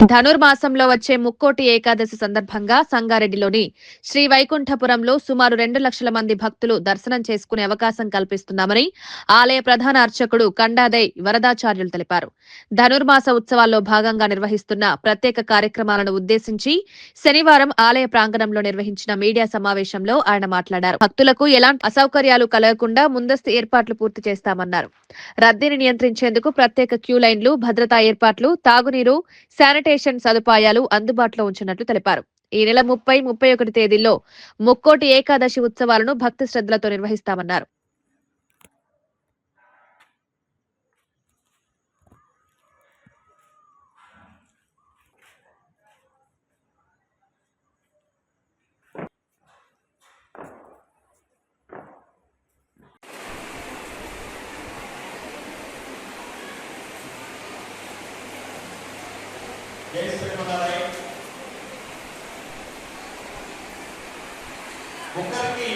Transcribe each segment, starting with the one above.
ధనుర్మాసంలో వచ్చే ముక్కోటి ఏకాదశి సందర్భంగా సంగారెడ్డిలోని శ్రీ వైకుంఠపురంలో సుమారు రెండు లక్షల మంది భక్తులు దర్శనం చేసుకునే అవకాశం కల్పిస్తున్నామని ఆలయ ప్రధాన అర్చకుడు కండాదై వరదాచార్యులు తెలిపారు. ధనుర్మాస ఉత్సవాల్లో భాగంగా నిర్వహిస్తున్న ప్రత్యేక కార్యక్రమాలను ఉద్దేశించి శనివారం ఆలయ ప్రాంగణంలో నిర్వహించిన మీడియా సమావేశంలో ఆయన మాట్లాడారు. భక్తులకు ఎలాంటి అసౌకర్యాలు కలగకుండా ముందస్తు ఏర్పాట్లు పూర్తి చేస్తామన్నారు. రద్దీని నియంత్రించేందుకు ప్రత్యేక క్యూ లైన్లు భద్రతా ఏర్పాట్లు తాగునీరు శానిటేషన్ సదుపాయాలు అందుబాటులో ఉంచినట్లు తెలిపారు. ఈ నెల ముప్పై ముప్పై ఒకటి తేదీల్లో ముక్కోటి ఏకాదశి ఉత్సవాలను భక్తి శ్రద్ధలతో నిర్వహిస్తామన్నారు. జై శ్రీమన్నారాయణ ఒకరికి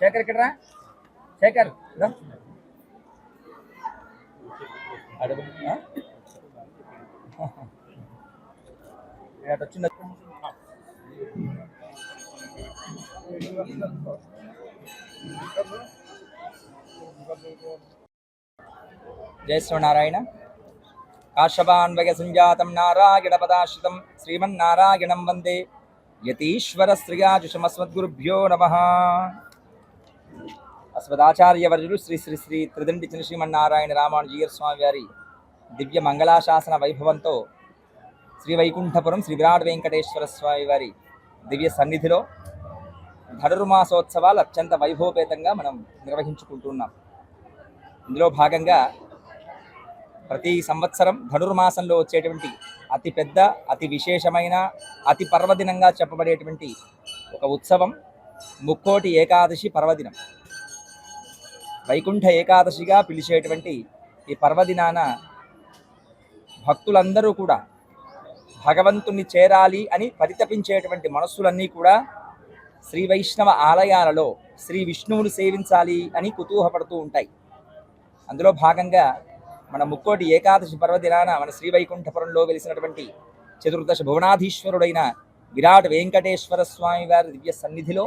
శేఖర్ ఇక్కడ రా శేఖర్ రా. అడుగు ఆ? జయ శ్రీనారాయణ కాశవాన్వయ సంజాతం నారాయణ పదాశ్రితం శ్రీమన్నారాయణం వందే యతీశ్వర శ్రియాజుషమస్మద్గురుభ్యో నమ అస్మదాచార్యవర్యులు శ్రీ శ్రీ శ్రీ త్రిదండి చినశ్రీమన్నారాయణ రామానుజీయర్ స్వామి వారి దివ్య మంగళాశాసన వైభవంతో శ్రీ వైకుంఠపురం శ్రీ విరాట్ వెంకటేశ్వర స్వామి వారి దివ్య సన్నిధిలో ధనుర్మాసోత్సవాలు అత్యంత వైభవపేతంగా మనం నిర్వహించుకుంటున్నాం. ఇందులో భాగంగా ప్రతి సంవత్సరం ధనుర్మాసంలో వచ్చేటువంటి అతి పెద్ద అతి విశేషమైన అతి పర్వదినంగా చెప్పబడేటువంటి ఒక ఉత్సవం ముక్కోటి ఏకాదశి పర్వదినం. వైకుంఠ ఏకాదశిగా పిలిచేటువంటి ఈ పర్వదినాన భక్తులందరూ కూడా భగవంతుణ్ణి చేరాలి అని పరితపించేటువంటి మనస్సులన్నీ కూడా శ్రీ వైష్ణవ ఆలయాలలో శ్రీ విష్ణువుని సేవించాలి అని కుతూహపడుతూ ఉంటాయి. అందులో భాగంగా మన ముక్కోటి ఏకాదశి పర్వదినాన మన శ్రీ వైకుంఠపురంలో వెలిసినటువంటి చతుర్దశ భువనాధీశ్వరుడైన విరాట్ వెంకటేశ్వర స్వామి వారి దివ్య సన్నిధిలో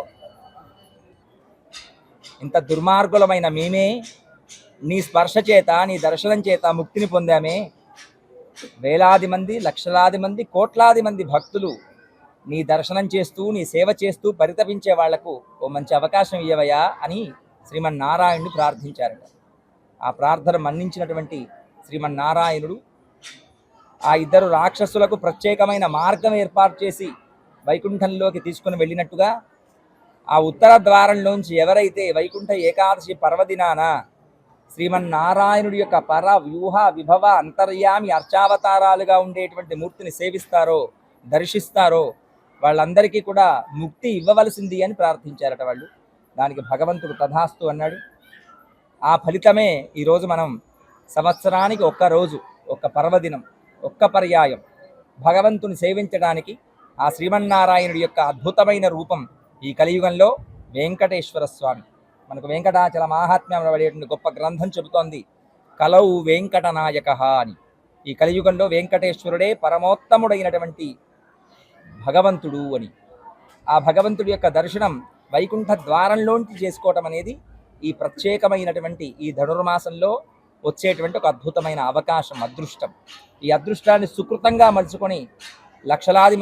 ఇంత దుర్మార్గులమైన మేమే నీ స్పర్శ చేత నీ దర్శనం చేత ముక్తిని పొందామే. వేలాది మంది లక్షలాది మంది కోట్లాది మంది భక్తులు నీ దర్శనం చేస్తూ నీ సేవ చేస్తూ పరితపించే వాళ్ళకు ఓ మంచి అవకాశం ఇవ్వయా అని శ్రీమన్నారాయణుడు ప్రార్థించారట. ఆ ప్రార్థన మన్నించినటువంటి శ్రీమన్నారాయణుడు ఆ ఇద్దరు రాక్షసులకు ప్రత్యేకమైన మార్గం ఏర్పాటు చేసి వైకుంఠంలోకి తీసుకుని వెళ్ళినట్టుగా ఆ ఉత్తర ద్వారంలోంచి ఎవరైతే వైకుంఠ ఏకాదశి పర్వదినాన శ్రీమన్నారాయణుడి యొక్క పర వ్యూహ విభవ అంతర్యామి అర్చావతారాలుగా ఉండేటువంటి మూర్తిని సేవిస్తారో దర్శిస్తారో వాళ్ళందరికీ కూడా ముక్తి ఇవ్వవలసింది అని ప్రార్థించారట వాళ్ళు. దానికి భగవంతుడు తథాస్తు అన్నాడు. ఆ ఫలితమే ఈరోజు మనం సంవత్సరానికి ఒక్క రోజు ఒక్క పర్వదినం ఒక్క పర్యాయం భగవంతుని సేవించడానికి ఆ శ్రీమన్నారాయణుడి యొక్క అద్భుతమైన రూపం ఈ కలియుగంలో వెంకటేశ్వర స్వామి. మనకు వెంకటాచల మాహాత్మ్యం పడేటువంటి గొప్ప గ్రంథం చెబుతోంది. కలవు వెంకటనాయక అని. ఈ కలియుగంలో వెంకటేశ్వరుడే పరమోత్తముడైనటువంటి భగవంతుడు అని. ఆ భగవంతుడి యొక్క దర్శనం వైకుంఠ ద్వారంలోంచి చేసుకోవటం అనేది ఈ ప్రత్యేకమైనటువంటి ఈ ధనుర్మాసంలో వచ్చేటువంటి ఒక అద్భుతమైన అవకాశం అదృష్టం. ఈ అదృష్టాన్ని సుకృతంగా మలుచుకొని లక్షలాది